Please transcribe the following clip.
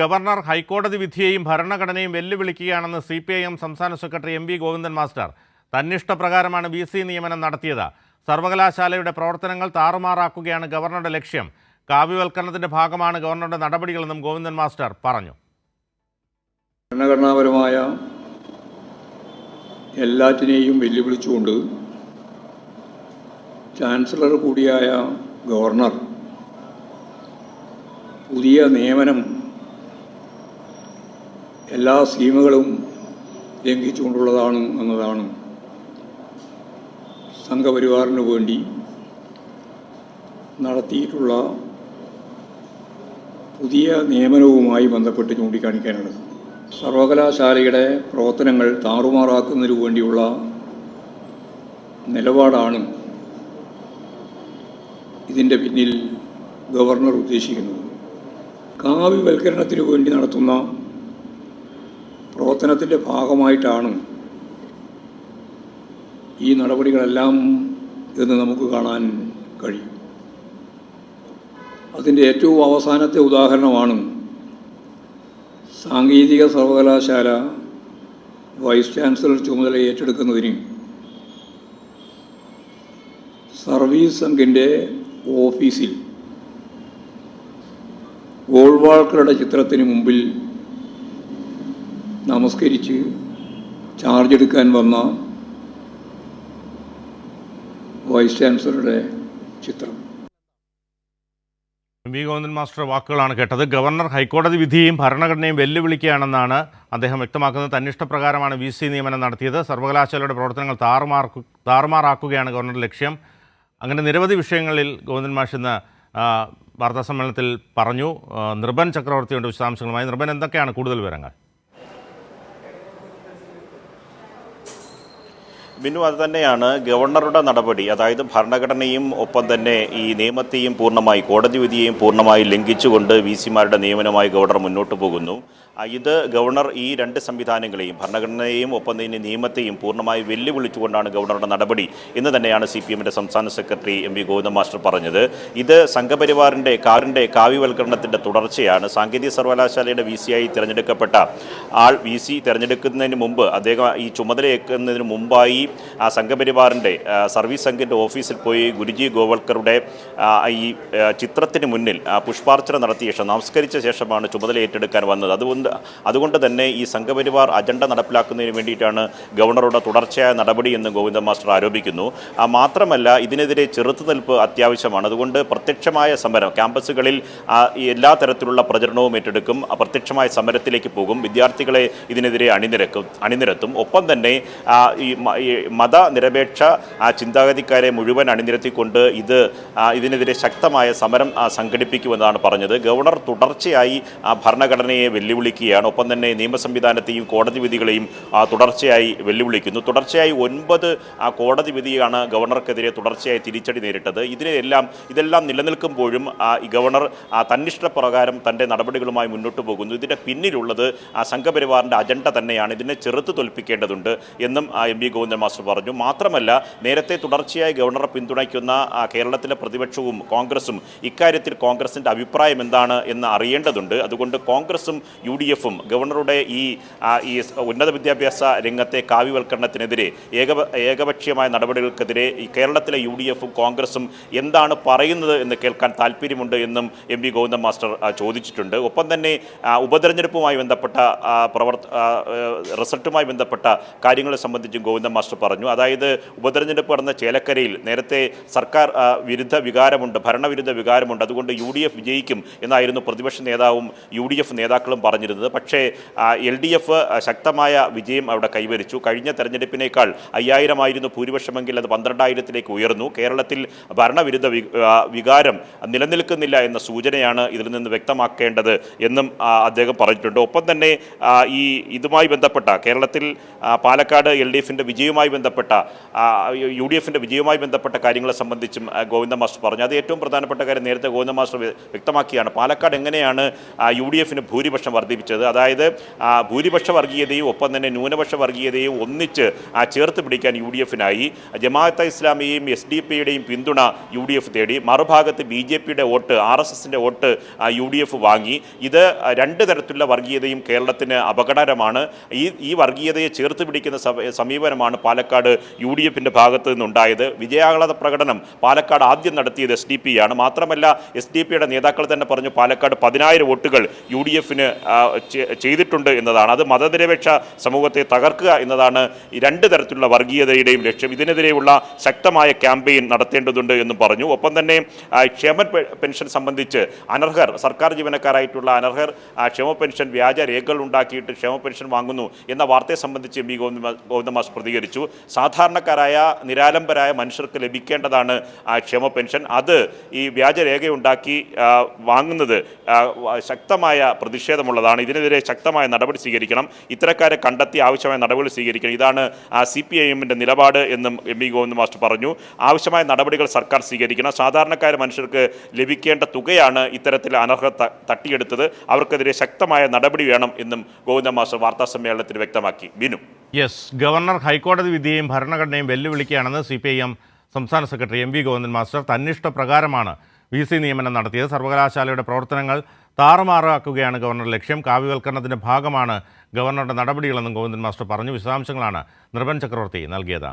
Governor ഹൈക്കോടതി വിധിയെയും ഭരണഘടനയും വെല്ലുവിളിക്കുകയാണെന്ന് സി പി ഐ എം സംസ്ഥാന secretary M V Govindan master. തന്നിഷ്ടപ്രകാരമാണ് V C നിയമനം നടത്തിയത്. സർവകലാശാലയുടെ പ്രവർത്തനങ്ങൾ താറുമാറാക്കുകയാണ് ഗവർണറുടെ ലക്ഷ്യം. കാവ്യവൽക്കരണത്തിന്റെ ഭാഗമാണ് ഗവർണറുടെ നടപടികളെന്നും ഗോവിന്ദൻ മാസ്റ്റർ പറഞ്ഞു. ഭരണഘടനാപരമായ എല്ലാറ്റിനെയും വെല്ലുവിളിച്ചുകൊണ്ട് ചാൻസലർ കൂടിയായ ഗവർണർ പുതിയ നിയമനം എല്ലാ സ്കീമുകളും ലംഘിച്ചുകൊണ്ടുള്ളതാണ് എന്നതാണ് സംഘപരിവാറിന് വേണ്ടി നടത്തിയിട്ടുള്ള പുതിയ നിയമനവുമായി ബന്ധപ്പെട്ട് ചൂണ്ടിക്കാണിക്കാനുള്ളത്. സർവകലാശാലയുടെ പ്രവർത്തനങ്ങൾ താറുമാറാക്കുന്നതിനു വേണ്ടിയുള്ള നിലപാടാണ് ഇതിന്റെ പിന്നിൽ ഗവർണർ ഉദ്ദേശിക്കുന്നത്. കാവ്യവൽക്കരണത്തിനു വേണ്ടി നടത്തുന്ന പ്രവർത്തനത്തിന്റെ ഭാഗമായിട്ടാണ് ഈ നടപടികളെല്ലാം എന്ന് നമുക്ക് കാണാൻ കഴിയും. അതിന്റെ ഏറ്റവും അവസാനത്തെ ഉദാഹരണമാണ് സാങ്കേതിക സർവകലാശാല വൈസ് ചാൻസലർ ചുമതല ഏറ്റെടുക്കുന്നതിന് സർവീസ് സംഘിന്റെ ഓഫീസിൽ ഗോൾവാൾക്കറുടെ ചിത്രത്തിന് മുമ്പിൽ നമസ്കരിച്ച് ചാർജ് എടുക്കാൻ വന്ന വൈസ് ചാൻസലറുടെ ചിത്രം. എം വി ഗോവിന്ദൻ മാസ്റ്റർ വാക്കുകളാണ് കേട്ടത്. ഗവർണർ ഹൈക്കോടതി വിധിയും ഭരണഘടനയും വെല്ലുവിളിക്കുകയാണെന്നാണ് അദ്ദേഹം വ്യക്തമാക്കുന്നത്. തന്നിഷ്ടപ്രകാരമാണ് വി സി നിയമനം നടത്തിയത്. സർവകലാശാലയുടെ പ്രവർത്തനങ്ങൾ താറുമാർക്ക് താറുമാറാക്കുകയാണ് ഗവർണറുടെ ലക്ഷ്യം. അങ്ങനെ നിരവധി വിഷയങ്ങളിൽ ഗോവിന്ദൻ മാഷ് ഇന്ന് വാർത്താസമ്മേളനത്തിൽ പറഞ്ഞു. നിർബൻ ചക്രവർത്തിയുടെ വിശദാംശങ്ങളുമായി. നിർബൻ എന്തൊക്കെയാണ് കൂടുതൽ വിവരങ്ങൾ? ബിനു അത് തന്നെയാണ് ഗവർണറുടെ നടപടി. അതായത് ഭരണഘടനയും ഒപ്പം തന്നെ ഈ നിയമത്തെയും പൂർണമായി കോടതി വിധിയെയും പൂർണമായി ലംഘിച്ചുകൊണ്ട് വി സിമാരുടെ നിയമനമായി ഗവർണർ മുന്നോട്ട് പോകുന്നു. ഇത് ഗവർണർ ഈ രണ്ട് സംവിധാനങ്ങളെയും ഭരണഘടനയെയും ഒപ്പം തന്നെ നിയമത്തെയും പൂർണമായി വെല്ലുവിളിച്ചുകൊണ്ടാണ് ഗവർണറുടെ നടപടി എന്ന് തന്നെയാണ് സി പി എമ്മിന്റെ സംസ്ഥാന secretary M V Govinda master പറഞ്ഞത്. ഇത് സംഘപരിവാറിന്റെ കാറിന്റെ കാവ്യവൽക്കരണത്തിന്റെ തുടർച്ചയാണ്. സാങ്കേതിക സർവകലാശാലയുടെ വി സി ആയി തിരഞ്ഞെടുക്കപ്പെട്ട ആൾ വി സി തിരഞ്ഞെടുക്കുന്നതിന് മുമ്പ് അദ്ദേഹം ഈ ചുമതലയേക്കുന്നതിന് മുമ്പായി ആ സംഘപരിവാറിന്റെ സർവീസ് സംഘിന്റെ ഓഫീസിൽ പോയി ഗുരുജി ഗോവൽക്കറുടെ ഈ ചിത്രത്തിന് മുന്നിൽ പുഷ്പാർച്ചന നടത്തിയ ശേഷം നമസ്കരിച്ച ശേഷമാണ് ചുമതല ഏറ്റെടുക്കാൻ വന്നത്. അതുകൊണ്ട് അതുകൊണ്ട് അതുകൊണ്ട് തന്നെ ഈ സംഘപരിവാർ അജണ്ട നടപ്പിലാക്കുന്നതിന് വേണ്ടിയിട്ടാണ് ഗവർണറുടെ തുടർച്ചയായ നടപടി എന്ന് ഗോവിന്ദ മാസ്റ്റർ ആരോപിക്കുന്നു. മാത്രമല്ല ഇതിനെതിരെ ചെറുത്തുനിൽപ്പ് അത്യാവശ്യമാണ്. അതുകൊണ്ട് പ്രത്യക്ഷമായ സമരം ക്യാമ്പസുകളിൽ എല്ലാ തരത്തിലുള്ള പ്രചരണവും ഏറ്റെടുക്കും. പ്രത്യക്ഷമായ സമരത്തിലേക്ക് പോകും. വിദ്യാർത്ഥികളെ ഇതിനെതിരെ അണിനിരക്കും അണിനിരത്തും. ഒപ്പം തന്നെ ഈ മതനിരപേക്ഷ ചിന്താഗതിക്കാരെ മുഴുവൻ അണിനിരത്തിക്കൊണ്ട് ഇത് ഇതിനെതിരെ ശക്തമായ സമരം സംഘടിപ്പിക്കുമെന്നാണ് പറഞ്ഞത്. ഗവർണർ തുടർച്ചയായി ഭരണഘടനയെ ഭരണഘടനയെ വെല്ലുവിളിക്കുകയാണ്. ഒപ്പം തന്നെ നിയമ സംവിധാനത്തെയും കോടതി വിധികളെയും തുടർച്ചയായി വെല്ലുവിളിക്കുന്നു. തുടർച്ചയായി ഒൻപത് ആ, കോടതി വിധിയാണ് ഗവർണർക്കെതിരെ തുടർച്ചയായി തിരിച്ചടി നേരിട്ടത്. ഇതിനെല്ലാം ഇതെല്ലാം നിലനിൽക്കുമ്പോഴും ആ, ഗവർണർ തന്നിഷ്ടപ്രകാരം തന്റെ നടപടികളുമായി മുന്നോട്ട് പോകുന്നു. ഇതിന്റെ പിന്നിലുള്ളത് ആ സംഘപരിവാറിന്റെ അജണ്ട തന്നെയാണ്. ഇതിനെ ചെറുത്ത് തോൽപ്പിക്കേണ്ടതുണ്ട് എന്നും എം വി ഗോവിന്ദൻ മാസ്റ്റർ പറഞ്ഞു. മാത്രമല്ല നേരത്തെ തുടർച്ചയായി ഗവർണറെ പിന്തുണയ്ക്കുന്ന കേരളത്തിലെ പ്രതിപക്ഷവും കോൺഗ്രസും ഇക്കാര്യത്തിൽ കോൺഗ്രസിന്റെ അഭിപ്രായം എന്താണ് എന്ന് അറിയേണ്ടതുണ്ട്. അതുകൊണ്ട് കോൺഗ്രസും യു ഡി എഫും ഗവർണറുടെ ഈ ഈ ഉന്നത വിദ്യാഭ്യാസ രംഗത്തെ കാവ്യവൽക്കരണത്തിനെതിരെ ഏക ഏകപക്ഷീയമായ നടപടികൾക്കെതിരെ ഈ കേരളത്തിലെ യു ഡി എഫും കോൺഗ്രസും എന്താണ് പറയുന്നത് എന്ന് കേൾക്കാൻ താല്പര്യമുണ്ട് എന്നും എം വി ഗോവിന്ദൻ മാസ്റ്റർ ചോദിച്ചിട്ടുണ്ട്. ഒപ്പം തന്നെ ഉപതെരഞ്ഞെടുപ്പുമായി ബന്ധപ്പെട്ട പ്രവർത്ത റിസൾട്ടുമായി ബന്ധപ്പെട്ട കാര്യങ്ങളെ സംബന്ധിച്ചും ഗോവിന്ദൻ മാസ്റ്റർ പറഞ്ഞു. അതായത് ഉപതെരഞ്ഞെടുപ്പ് നടന്ന ചേലക്കരയിൽ നേരത്തെ സർക്കാർ വിരുദ്ധ വികാരമുണ്ട് ഭരണവിരുദ്ധ വികാരമുണ്ട്. അതുകൊണ്ട് യു ഡി എഫ് വിജയിക്കും എന്നായിരുന്നു പ്രതിപക്ഷ നേതാവും യു ഡി എഫ് നേതാക്കളും പറഞ്ഞിരുന്നത്. പക്ഷേ എൽ ഡി എഫ് ശക്തമായ വിജയം അവിടെ കൈവരിച്ചു. കഴിഞ്ഞ തെരഞ്ഞെടുപ്പിനേക്കാൾ അയ്യായിരമായിരുന്നു ഭൂരിപക്ഷമെങ്കിൽ അത് പന്ത്രണ്ടായിരത്തിലേക്ക് ഉയർന്നു. കേരളത്തിൽ ഭരണവിരുദ്ധ വികാരം നിലനിൽക്കുന്നില്ല എന്ന സൂചനയാണ് ഇതിൽ നിന്ന് വ്യക്തമാക്കേണ്ടത് എന്നും അദ്ദേഹം പറഞ്ഞിട്ടുണ്ട്. ഒപ്പം തന്നെ ഈ ഇതുമായി ബന്ധപ്പെട്ട കേരളത്തിൽ പാലക്കാട് എൽ ഡി എഫിന്റെ വിജയവുമായി ബന്ധപ്പെട്ട യു ഡി എഫിന്റെ വിജയവുമായി ബന്ധപ്പെട്ട കാര്യങ്ങളെ സംബന്ധിച്ചും ഗോവിന്ദ മാസ്റ്റർ പറഞ്ഞു. അത് ഏറ്റവും പ്രധാനപ്പെട്ട കാര്യം നേരത്തെ ഗോവിന്ദ മാസ്റ്റർ വ്യക്തമാക്കിയാണ്. പാലക്കാട് എങ്ങനെയാണ് യു ഡി എഫിന് ഭൂരിപക്ഷം അതായത് ആ, ഭൂരിപക്ഷ വർഗീയതയും ഒപ്പം തന്നെ ന്യൂനപക്ഷ വർഗീയതയും ഒന്നിച്ച് ആ, ചേർത്ത് പിടിക്കാൻ യു ഡി എഫിനായി ജമാഅത്തെ ഇസ്ലാമിയെയും എസ് ഡി പിയുടെയും പിന്തുണ യു ഡി എഫ് തേടി. മറുഭാഗത്ത് ബി ജെ പിയുടെ വോട്ട് ആർ എസ് എസിന്റെ വോട്ട് യു ഡി എഫ് വാങ്ങി. ഇത് രണ്ട് തരത്തിലുള്ള വർഗീയതയും കേരളത്തിന് അപകടകരമാണ്. ഈ ഈ വർഗീയതയെ ചേർത്ത് പിടിക്കുന്ന സമീപനമാണ് പാലക്കാട് യു ഡി എഫിന്റെ ഭാഗത്ത് നിന്നുണ്ടായത്. വിജയാഹ്ലാദ പ്രകടനം പാലക്കാട് ആദ്യം നടത്തിയത് എസ് ഡി പി ആണ് മാത്രമല്ല എസ് ഡി പിയുടെ നേതാക്കൾ തന്നെ പറഞ്ഞു പാലക്കാട് പതിനായിരം വോട്ടുകൾ യു ഡി എഫിന് ചെയ്തിട്ടുണ്ട് എന്നതാണ്. അത് മതനിരപേക്ഷ സമൂഹത്തെ തകർക്കുക എന്നതാണ് രണ്ട് തരത്തിലുള്ള വർഗീയതയുടെയും ലക്ഷ്യം. ഇതിനെതിരെയുള്ള ശക്തമായ ക്യാമ്പയിൻ നടത്തേണ്ടതുണ്ട് എന്നും പറഞ്ഞു. ഒപ്പം തന്നെ ക്ഷേമ പെൻഷൻ സംബന്ധിച്ച് അനർഹർ സർക്കാർ ജീവനക്കാരായിട്ടുള്ള അനർഹർ ക്ഷേമ പെൻഷൻ വ്യാജ രേഖകൾ ഉണ്ടാക്കിയിട്ട് ക്ഷേമ പെൻഷൻ വാങ്ങുന്നു എന്ന വാർത്തയെ സംബന്ധിച്ച് എം വി ഗോവിന്ദ ഗോവിന്ദമാസ് പ്രതികരിച്ചു. സാധാരണക്കാരായ നിരാലംബരായ മനുഷ്യർക്ക് ലഭിക്കേണ്ടതാണ് ക്ഷേമ പെൻഷൻ. അത് ഈ വ്യാജരേഖയുണ്ടാക്കി വാങ്ങുന്നത് ശക്തമായ പ്രതിഷേധമുള്ളതാണ്. ഇതിനെതിരെ ശക്തമായ നടപടി സ്വീകരിക്കണം. ഇത്തരക്കാരെ കണ്ടെത്തി ആവശ്യമായ നടപടി സ്വീകരിക്കണം. ഇതാണ് സി പി ഐ എമ്മിന്റെ നിലപാട് എന്നും എം വി ഗോവിന്ദ് മാസ്റ്റർ പറഞ്ഞു. ആവശ്യമായ നടപടികൾ സർക്കാർ സ്വീകരിക്കണം. സാധാരണക്കാര മനുഷ്യർക്ക് ലഭിക്കേണ്ട തുകയാണ് ഇത്തരത്തിൽ അനർഹ തട്ടിയെടുത്തത്. അവർക്കെതിരെ ശക്തമായ നടപടി വേണം എന്നും ഗോവിന്ദ മാസ്റ്റർ വാർത്താ സമ്മേളനത്തിൽ വ്യക്തമാക്കി. ബിനു? യെസ്. ഗവർണർ ഹൈക്കോടതി വിധിയെയും ഭരണഘടനയും വെല്ലുവിളിക്കുകയാണെന്ന് സി സംസ്ഥാന secretary M V Govindan master തന്നിഷ്ട പ്രകാരമാണ് വി സി നിയമനം നടത്തിയത്. സർവകലാശാലയുടെ പ്രവർത്തനങ്ങൾ താറുമാറാക്കുകയാണ് ഗവർണർ ലക്ഷ്യം. കാവ്യവൽക്കരണത്തിന്റെ ഭാഗമാണ് ഗവർണറുടെ നടപടികളെന്നും ഗോവിന്ദൻ മാസ്റ്റർ പറഞ്ഞു. വിശദാംശങ്ങളാണ് നിർഭൻ ചക്രവർത്തി നൽകിയത്.